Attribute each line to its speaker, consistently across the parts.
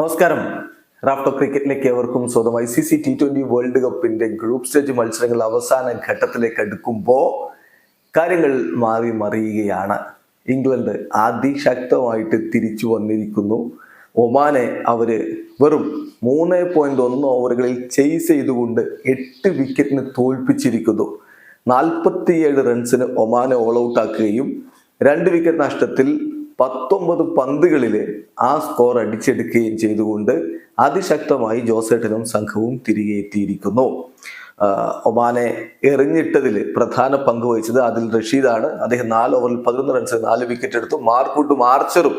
Speaker 1: നമസ്കാരം. റാഫ്റ്റോ ക്രിക്കറ്റിലേക്ക് ഏവർക്കും സ്വന്തം I C C T twenty world കപ്പിന്റെ ഗ്രൂപ്പ് സ്റ്റേജ് മത്സരങ്ങൾ അവസാന ഘട്ടത്തിലേക്ക് അടുക്കുമ്പോൾ കാര്യങ്ങൾ മാറി മറിയുകയാണ്. ഇംഗ്ലണ്ട് അതിശക്തമായിട്ട് തിരിച്ചു വന്നിരിക്കുന്നു. ഒമാനെ അവർ വെറും മൂന്ന് പോയിന്റ് ഒന്ന് ഓവറുകളിൽ ചെയ്സ് ചെയ്തുകൊണ്ട് എട്ട് വിക്കറ്റിന് തോൽപ്പിച്ചിരിക്കുന്നു. നാൽപ്പത്തിയേഴ് റൺസിന് ഒമാനെ ഓൾ ഔട്ട് ആക്കുകയും രണ്ട് വിക്കറ്റ് നഷ്ടത്തിൽ പത്തൊമ്പത് പന്തുകളിൽ ആ സ്കോർ അടിച്ചെടുക്കുകയും ചെയ്തുകൊണ്ട് അതിശക്തമായി ജോസേട്ടനും സംഘവും തിരികെ എത്തിയിരിക്കുന്നു. ഒമാനെ എറിഞ്ഞിട്ടതിൽ പ്രധാന പങ്ക് വഹിച്ചത് അതിൽ റഷീദാണ്. അദ്ദേഹം നാല് ഓവറിൽ പതിനൊന്ന് റൺസ് നാല് വിക്കറ്റ് എടുത്തു. മാർക്കൂട്ടും ആർച്ചറും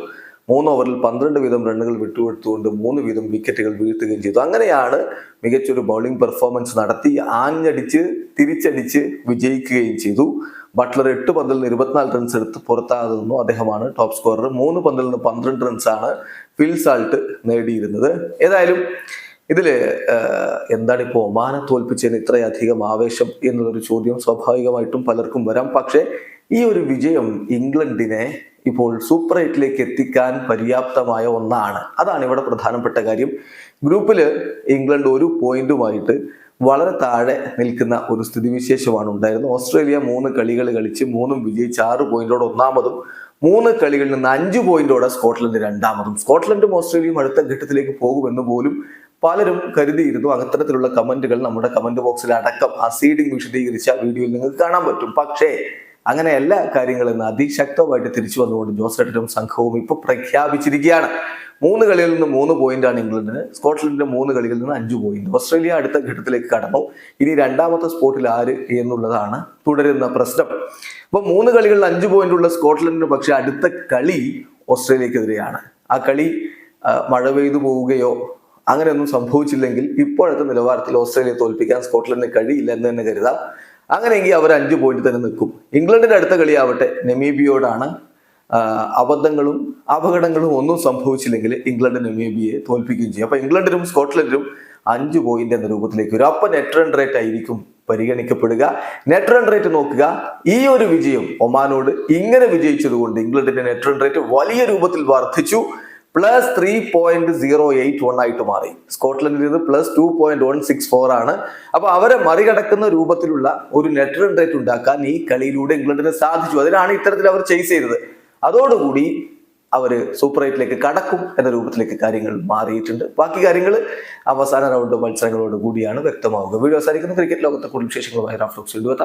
Speaker 1: മൂന്ന് ഓവറിൽ പന്ത്രണ്ട് വീതം റണ്ണുകൾ വിട്ടുകൊടുത്തുകൊണ്ട് മൂന്ന് വീതം വിക്കറ്റുകൾ വീഴ്ത്തുകയും ചെയ്തു. അങ്ങനെയാണ് മികച്ചൊരു ബൗളിംഗ് പെർഫോമൻസ് നടത്തി ആഞ്ഞടിച്ച് തിരിച്ചടിച്ച് വിജയിക്കുകയും ചെയ്തു. ബട്ട്ലർ എട്ട് പന്തിൽ നിന്ന് ഇരുപത്തിനാല് റൺസ് എടുത്ത് പുറത്താതെ നിന്നു അദ്ദേഹമാണ് ടോപ്പ് സ്കോറർ മൂന്ന് പന്തിൽ നിന്ന് പന്ത്രണ്ട് റൺസാണ് ഫിൽ സാൾട്ട് നേടിയിരുന്നത്. ഏതായാലും ഇതിൽ എന്താണ് ഇപ്പോൾ ഒമാനെ തോൽപ്പിച്ചതിന് ഇത്രയധികം ആവേശം എന്നുള്ളൊരു ചോദ്യം സ്വാഭാവികമായിട്ടും പലർക്കും വരാം. പക്ഷേ ഈ ഒരു വിജയം ഇംഗ്ലണ്ടിനെ ഇപ്പോൾ സൂപ്പർ എയ്റ്റിലേക്ക് എത്തിക്കാൻ പര്യാപ്തമായ ഒന്നാണ്. അതാണ് ഇവിടെ പ്രധാനപ്പെട്ട കാര്യം. ഗ്രൂപ്പിൽ ഇംഗ്ലണ്ട് ഒരു പോയിന്റുമായിട്ട് വളരെ താഴെ നിൽക്കുന്ന ഒരു സ്ഥിതിവിശേഷമാണ് ഉണ്ടായിരുന്നത്. ഓസ്ട്രേലിയ മൂന്ന് കളികൾ കളിച്ച് മൂന്നും വിജയിച്ച് ആറ് പോയിന്റോടെ ഒന്നാമതും മൂന്ന് കളികളിൽ നിന്ന് അഞ്ച് പോയിന്റോടെ സ്കോട്ട്ലൻഡ് രണ്ടാമതും. സ്കോട്ട്ലൻഡും ഓസ്ട്രേലിയയും അടുത്ത ഘട്ടത്തിലേക്ക് പോകുമെന്ന് പോലും പലരും കരുതിയിരുന്നു. അത്തരത്തിലുള്ള കമന്റുകൾ നമ്മുടെ കമന്റ് ബോക്സിൽ അടക്കം ആ സീഡിംഗ് വിശദീകരിച്ച വീഡിയോയിൽ നിങ്ങൾക്ക് കാണാൻ പറ്റും. പക്ഷേ അങ്ങനെ എല്ലാ കാര്യങ്ങളും ഇന്ന് അതിശക്തമായിട്ട് തിരിച്ചു വന്നുകൊണ്ട് ജോസേട്ടനും സംഘവും ഇപ്പൊ പ്രഖ്യാപിച്ചിരിക്കുകയാണ്. മൂന്ന് കളിയിൽ നിന്ന് മൂന്ന് പോയിന്റാണ് ഇംഗ്ലണ്ടിന്. സ്കോട്ട്ലൻഡിന്റെ മൂന്ന് കളിയിൽ നിന്ന് അഞ്ച് പോയിന്റ് ഓസ്ട്രേലിയ അടുത്ത ഘട്ടത്തിലേക്ക് കടന്നു. ഇനി രണ്ടാമത്തെ സ്പോട്ടിൽ ആര് എന്നുള്ളതാണ് തുടരുന്ന പ്രശ്നം. അപ്പൊ മൂന്ന് കളികളിൽ അഞ്ച് പോയിന്റ് ഉള്ള സ്കോട്ട്ലൻഡിന് പക്ഷെ അടുത്ത കളി ഓസ്ട്രേലിയക്കെതിരെയാണ്. ആ കളി മഴ പെയ്തു പോവുകയോ അങ്ങനെയൊന്നും സംഭവിച്ചില്ലെങ്കിൽ ഇപ്പോഴത്തെ നിലവാരത്തിൽ ഓസ്ട്രേലിയ തോൽപ്പിക്കാൻ സ്കോട്ട്ലൻഡിന് കഴിയില്ല എന്ന് തന്നെ കരുതാം. അങ്ങനെയെങ്കിൽ അവർ അഞ്ച് പോയിന്റ് തന്നെ നിൽക്കും. ഇംഗ്ലണ്ടിന്റെ അടുത്ത കളിയാവട്ടെ നെമീബിയോടാണ് അബദ്ധങ്ങളും അപകടങ്ങളും ഒന്നും സംഭവിച്ചില്ലെങ്കിൽ ഇംഗ്ലണ്ട് നെമീബിയെ തോൽപ്പിക്കുകയും ചെയ്യും. അപ്പൊ ഇംഗ്ലണ്ടിനും സ്കോട്ട്ലൻഡിനും അഞ്ച് പോയിന്റ് എന്ന രൂപത്തിലേക്ക് വരും. അപ്പൊ നെറ്റ് റൺ റേറ്റ് ആയിരിക്കും പരിഗണിക്കപ്പെടുക. നെറ്റ് റൺ റേറ്റ് നോക്കുക. ഈ ഒരു വിജയം ഒമാനോട് ഇങ്ങനെ വിജയിച്ചതുകൊണ്ട് ഇംഗ്ലണ്ടിന്റെ നെറ്റ് റൺ റേറ്റ് വലിയ രൂപത്തിൽ വർദ്ധിച്ചു. Plus three point zero eight one ആയിട്ട് മാറി. സ്കോട്ട്ലൻഡിൽ ഇത് plus two point one six four ആണ്. അപ്പൊ അവരെ മറികടക്കുന്ന രൂപത്തിലുള്ള ഒരു നെറ്റ് റൺ റേറ്റ് ഉണ്ടാക്കാൻ ഈ കളിയിലൂടെ ഇംഗ്ലണ്ടിന് സാധിച്ചു. അതിനാണ് ഇത്തരത്തിൽ അവർ ചെയ്സ് ചെയ്തത്. അതോടുകൂടി അവർ സൂപ്പർ എയ്റ്റിലേക്ക് കടക്കും എന്ന രൂപത്തിലേക്ക് കാര്യങ്ങൾ മാറിയിട്ടുണ്ട്. ബാക്കി കാര്യങ്ങൾ അവസാന റൗണ്ട് മത്സരങ്ങളോട് കൂടിയാണ് വ്യക്തമാവുക. വീഡിയോ അവസാനിക്കുന്ന. ക്രിക്കറ്റ് ലോകത്തെ കൂടുതൽ വിശേഷങ്ങളുമായി റാഫ്ലോക്സ് എഴുതുക